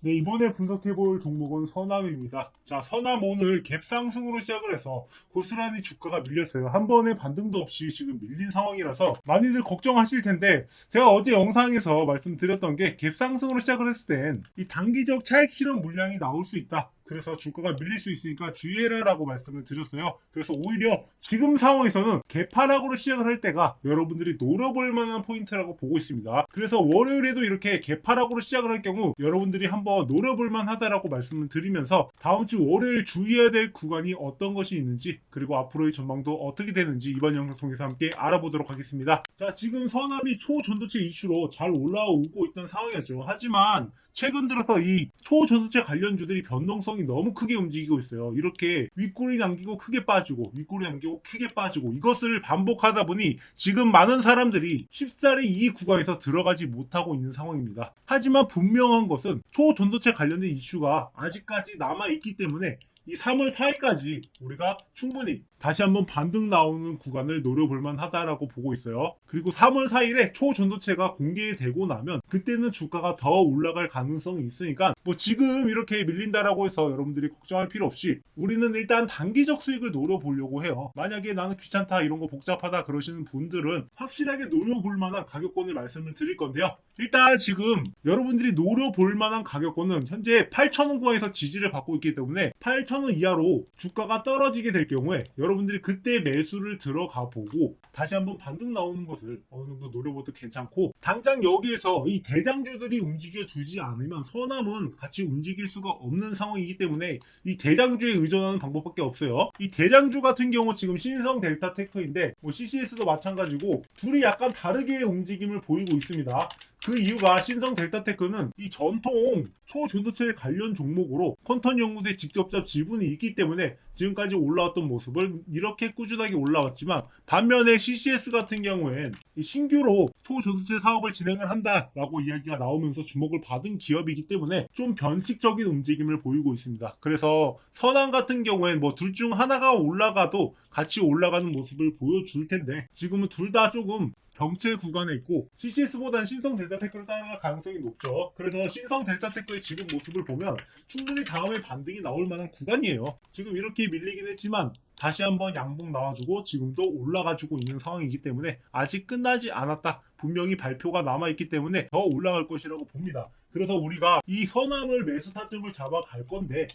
네, 이번에 분석해볼 종목은 서남입니다. 자, 서남 오늘 갭상승으로 시작을 해서 고스란히 주가가 밀렸어요. 한 번의 반등도 없이 지금 밀린 상황이라서 많이들 걱정하실 텐데 제가 어제 영상에서 말씀드렸던 게 갭상승으로 시작을 했을 땐 이 단기적 차익 실현 물량이 나올 수 있다. 그래서 주가가 밀릴 수 있으니까 주의해라 라고 말씀을 드렸어요. 그래서 오히려 지금 상황에서는 개파락으로 시작을 할 때가 여러분들이 노려볼 만한 포인트라고 보고 있습니다. 그래서 월요일에도 이렇게 개파락으로 시작을 할 경우 여러분들이 한번 노려볼 만하다라고 말씀을 드리면서 다음 주 월요일 주의해야 될 구간이 어떤 것이 있는지 그리고 앞으로의 전망도 어떻게 되는지 이번 영상 통해서 함께 알아보도록 하겠습니다. 자, 지금 서남이 초전도체 이슈로 잘 올라오고 있던 상황이었죠. 하지만 최근 들어서 이 초전도체 관련주들이 변동성이 너무 크게 움직이고 있어요. 이렇게 윗골이 남기고 크게 빠지고 윗골이 남기고 크게 빠지고 이것을 반복하다 보니 지금 많은 사람들이 쉽사리 이 구간에서 들어가지 못하고 있는 상황입니다. 하지만 분명한 것은 초전도체 관련된 이슈가 아직까지 남아있기 때문에 이 3월 4일까지 우리가 충분히 다시 한번 반등 나오는 구간을 노려볼 만하다라고 보고 있어요. 그리고 3월 4일에 초전도체가 공개되고 나면 그때는 주가가 더 올라갈 가능성이 있으니까 뭐 지금 이렇게 밀린다라고 해서 여러분들이 걱정할 필요 없이 우리는 일단 단기적 수익을 노려보려고 해요. 만약에 나는 귀찮다 이런 거 복잡하다 그러시는 분들은 확실하게 노려볼 만한 가격권을 말씀을 드릴 건데요. 일단 지금 여러분들이 노려볼 만한 가격권은 현재 8,000원 구간에서 지지를 받고 있기 때문에 8,000원 이하로 주가가 떨어지게 될 경우에 여러분들이 그때 매수를 들어가 보고 다시 한번 반등 나오는 것을 어느 정도 노려봐도 괜찮고 당장 여기에서 이 대장주들이 움직여 주지 않으면 서남은 같이 움직일 수가 없는 상황이기 때문에 이 대장주에 의존하는 방법밖에 없어요. 이 대장주 같은 경우 지금 신성 델타 테크인데 뭐 CCS도 마찬가지고 둘이 약간 다르게 움직임을 보이고 있습니다. 그 이유가 신성 델타테크는 이 전통 초전도체 관련 종목으로 콘턴 연구대 직접적 지분이 있기 때문에 지금까지 올라왔던 모습을 이렇게 꾸준하게 올라왔지만 반면에 CCS 같은 경우엔 이 신규로 초전도체 사업을 진행을 한다라고 이야기가 나오면서 주목을 받은 기업이기 때문에 좀 변칙적인 움직임을 보이고 있습니다. 그래서 선한 같은 경우엔 뭐 둘 중 하나가 올라가도 같이 올라가는 모습을 보여줄 텐데 지금은 둘 다 조금 정체 구간에 있고 CCS보다는 신성 델타 테크를 따라갈 가능성이 높죠. 그래서 신성 델타 테크의 지금 모습을 보면 충분히 다음에 반등이 나올 만한 구간이에요. 지금 이렇게 밀리긴 했지만 다시 한번 양봉 나와주고 지금도 올라가지고 있는 상황이기 때문에 아직 끝나지 않았다. 분명히 발표가 남아있기 때문에 더 올라갈 것이라고 봅니다. 그래서 우리가 이 선암을 매수 타점을 잡아갈 건데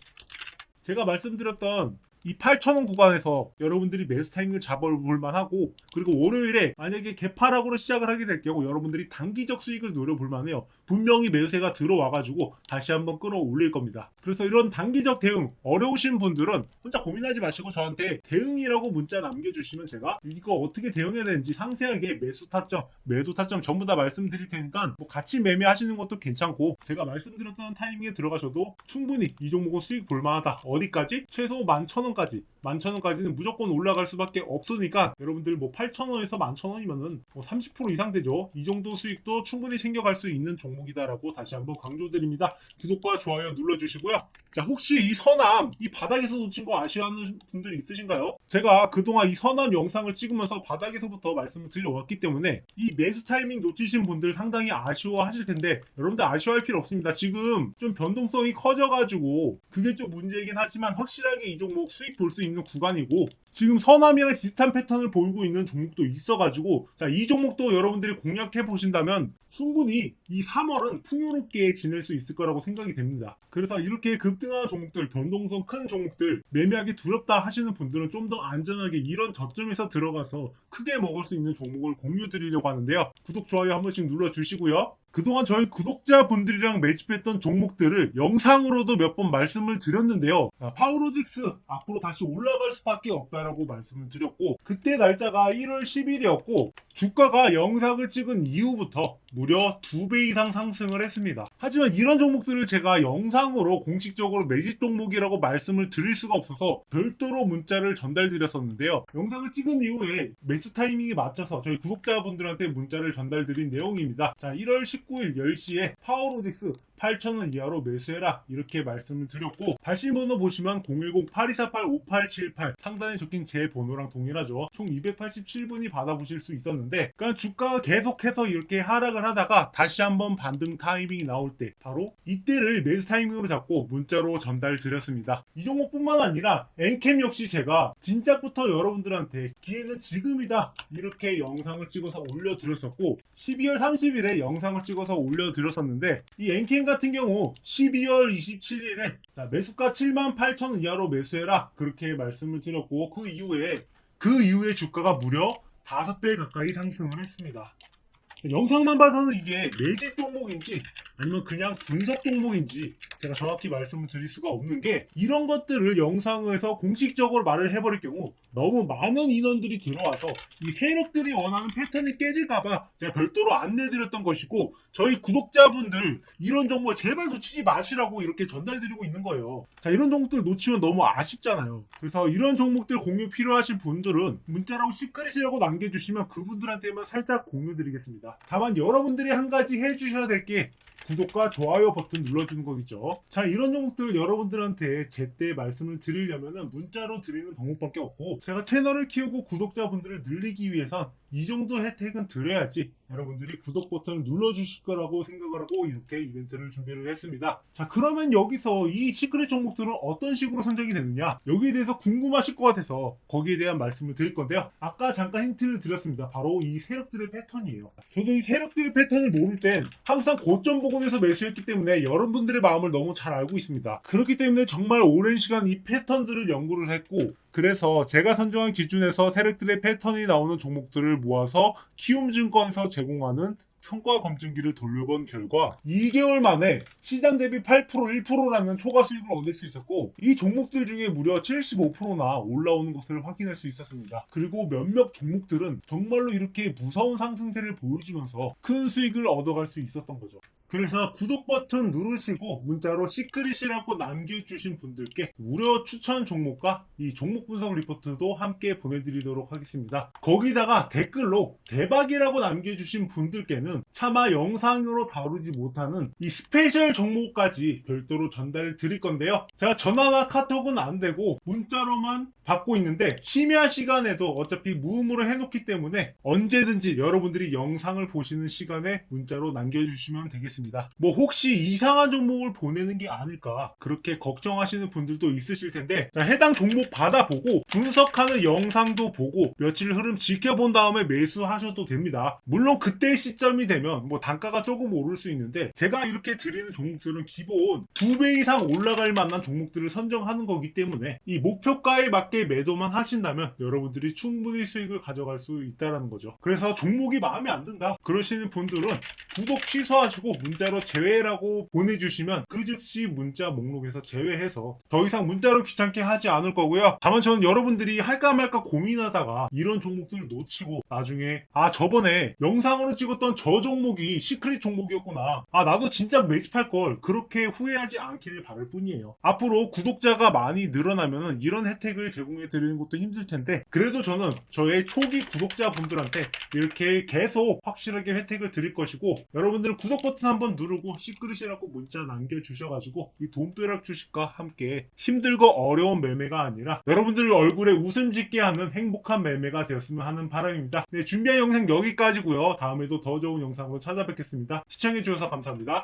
제가 말씀드렸던 이 8,000원 구간에서 여러분들이 매수 타이밍을 잡아볼 만하고 그리고 월요일에 만약에 개파락으로 시작을 하게 될 경우 여러분들이 단기적 수익을 노려볼 만해요. 분명히 매수세가 들어와가지고 다시 한번 끌어올릴 겁니다. 그래서 이런 단기적 대응 어려우신 분들은 혼자 고민하지 마시고 저한테 대응이라고 문자 남겨주시면 제가 이거 어떻게 대응해야 되는지 상세하게 매수 타점, 매도 타점 전부 다 말씀드릴 테니까 뭐 같이 매매하시는 것도 괜찮고 제가 말씀드렸던 타이밍에 들어가셔도 충분히 이 종목은 수익 볼만하다. 어디까지? 최소 11,000원 까지. 11,000원까지는 무조건 올라갈 수밖에 없으니까 여러분들 뭐 8,000원에서 11,000원이면은 뭐 30% 이상 되죠. 이 정도 수익도 충분히 챙겨갈 수 있는 종목이다라고 다시 한번 강조드립니다. 구독과 좋아요 눌러주시고요. 자 혹시 이 서남 이 바닥에서 놓친 거 아쉬워하는 분들 있으신가요? 제가 그동안 이 서남 영상을 찍으면서 바닥에서부터 말씀을 드려왔기 때문에 이 매수 타이밍 놓치신 분들 상당히 아쉬워하실 텐데 여러분들 아쉬워할 필요 없습니다. 지금 좀 변동성이 커져가지고 그게 좀 문제이긴 하지만 확실하게 이 종목 수익 볼 수 있는 구간이고 지금 서남이랑 비슷한 패턴을 보이고 있는 종목도 있어가지고 자 이 종목도 여러분들이 공략해 보신다면 충분히 이 3월은 풍요롭게 지낼 수 있을 거라고 생각이 됩니다. 그래서 이렇게 급등하는 종목들, 변동성 큰 종목들, 매매하기 두렵다 하시는 분들은 좀 더 안전하게 이런 저점에서 들어가서 크게 먹을 수 있는 종목을 공유 드리려고 하는데요. 구독, 좋아요 한 번씩 눌러 주시고요. 그동안 저희 구독자분들이랑 매집했던 종목들을 영상으로도 몇 번 말씀을 드렸는데요. 아, 파워로직스 앞으로 다시 올라갈 수밖에 없다라고 말씀을 드렸고 그때 날짜가 1월 10일이었고 주가가 영상을 찍은 이후부터 무려 2배 이상 상승을 했습니다. 하지만 이런 종목들을 제가 영상으로 공식적으로 매집 종목이라고 말씀을 드릴 수가 없어서 별도로 문자를 전달드렸었는데요. 영상을 찍은 이후에 매수 타이밍에 맞춰서 저희 구독자분들한테 문자를 전달드린 내용입니다. 자, 1월 19일 10시에 파워로직스 8,000원 이하로 매수해라 이렇게 말씀을 드렸고 발신 번호 보시면 010-8248-5878 상단에 적힌 제 번호랑 동일하죠. 총 287분이 받아보실 수 있었는데 그러니까 주가가 계속해서 이렇게 하락을 하다가 다시 한번 반등 타이밍이 나올 때 바로 이때를 매수 타이밍으로 잡고 문자로 전달 드렸습니다. 이 종목뿐만 아니라 엔캠 역시 제가 진작부터 여러분들한테 기회는 지금이다 이렇게 영상을 찍어서 올려드렸었고 12월 30일에 영상을 찍어서 올려드렸었는데 이 엔캠 같은 경우 12월 27일에 매수가 78,000원 이하로 매수해라 그렇게 말씀을 드렸고 그 이후에 그 이후에 주가가 무려 5배 가까이 상승을 했습니다. 영상만 봐서는 이게 매집 종목인지 아니면 그냥 분석 종목인지 제가 정확히 말씀을 드릴 수가 없는 게 이런 것들을 영상에서 공식적으로 말을 해버릴 경우 너무 많은 인원들이 들어와서 이 세력들이 원하는 패턴이 깨질까봐 제가 별도로 안내드렸던 것이고 저희 구독자분들 이런 정보 제발 놓치지 마시라고 이렇게 전달드리고 있는 거예요. 자 이런 종목들 놓치면 너무 아쉽잖아요. 그래서 이런 종목들 공유 필요하신 분들은 문자라고 시크릿이라고 남겨주시면 그분들한테만 살짝 공유드리겠습니다. 다만 여러분들이 한 가지 해주셔야 될게 구독과 좋아요 버튼 눌러주는 거겠죠. 자, 이런 종목들 여러분들한테 제때 말씀을 드리려면 문자로 드리는 방법밖에 없고, 제가 채널을 키우고 구독자분들을 늘리기 위해선 이 정도 혜택은 드려야지 여러분들이 구독 버튼을 눌러주실 거라고 생각을 하고 이렇게 이벤트를 준비를 했습니다. 자, 그러면 여기서 이 시크릿 종목들은 어떤 식으로 선정이 되느냐? 여기에 대해서 궁금하실 것 같아서 거기에 대한 말씀을 드릴 건데요. 아까 잠깐 힌트를 드렸습니다. 바로 이 세력들의 패턴이에요. 저도 이 세력들의 패턴을 모를 땐 항상 고점 부근에서 매수했기 때문에 여러분들의 마음을 너무 잘 알고 있습니다. 그렇기 때문에 정말 오랜 시간 이 패턴들을 연구를 했고 그래서 제가 선정한 기준에서 세력들의 패턴이 나오는 종목들을 모아서 키움증권에서 제공하는 성과 검증기를 돌려본 결과 2개월 만에 시장 대비 8% 1%라는 초과 수익을 얻을 수 있었고 이 종목들 중에 무려 75%나 올라오는 것을 확인할 수 있었습니다. 그리고 몇몇 종목들은 정말로 이렇게 무서운 상승세를 보여주면서 큰 수익을 얻어갈 수 있었던 거죠. 그래서 구독 버튼 누르시고 문자로 시크릿이라고 남겨주신 분들께 무료 추천 종목과 이 종목 분석 리포트도 함께 보내드리도록 하겠습니다. 거기다가 댓글로 대박이라고 남겨주신 분들께는 차마 영상으로 다루지 못하는 이 스페셜 종목까지 별도로 전달 드릴 건데요. 제가 전화나 카톡은 안 되고 문자로만 받고 있는데 심야 시간에도 어차피 무음으로 해놓기 때문에 언제든지 여러분들이 영상을 보시는 시간에 문자로 남겨주시면 되겠습니다. 뭐 혹시 이상한 종목을 보내는 게 아닐까 그렇게 걱정하시는 분들도 있으실 텐데 자, 해당 종목 받아보고 분석하는 영상도 보고 며칠 흐름 지켜본 다음에 매수하셔도 됩니다. 물론 그때 시점이 되면 뭐 단가가 조금 오를 수 있는데 제가 이렇게 드리는 종목들은 기본 두 배 이상 올라갈 만한 종목들을 선정하는 거기 때문에 이 목표가에 맞게 매도만 하신다면 여러분들이 충분히 수익을 가져갈 수 있다는 거죠. 그래서 종목이 마음에 안 든다 그러시는 분들은 구독 취소하시고 문자로 제외라고 보내주시면 그 즉시 문자 목록에서 제외해서 더 이상 문자로 귀찮게 하지 않을 거고요. 다만 저는 여러분들이 할까 말까 고민하다가 이런 종목들을 놓치고 나중에 아 저번에 영상으로 찍었던 저 종목이 시크릿 종목이었구나. 아 나도 진짜 매집할 걸 그렇게 후회하지 않기를 바랄 뿐이에요. 앞으로 구독자가 많이 늘어나면 이런 혜택을 제공해 드리는 것도 힘들 텐데 그래도 저는 저의 초기 구독자분들한테 이렇게 계속 확실하게 혜택을 드릴 것이고 여러분들 구독 버튼 한번 누르고 시크릿이라고 문자 남겨주셔가지고 이 돈벼락 주식과 함께 힘들고 어려운 매매가 아니라 여러분들 얼굴에 웃음 짓게 하는 행복한 매매가 되었으면 하는 바람입니다. 네, 준비한 영상 여기까지고요. 다음에도 더 좋은 영상으로 찾아뵙겠습니다. 시청해주셔서 감사합니다.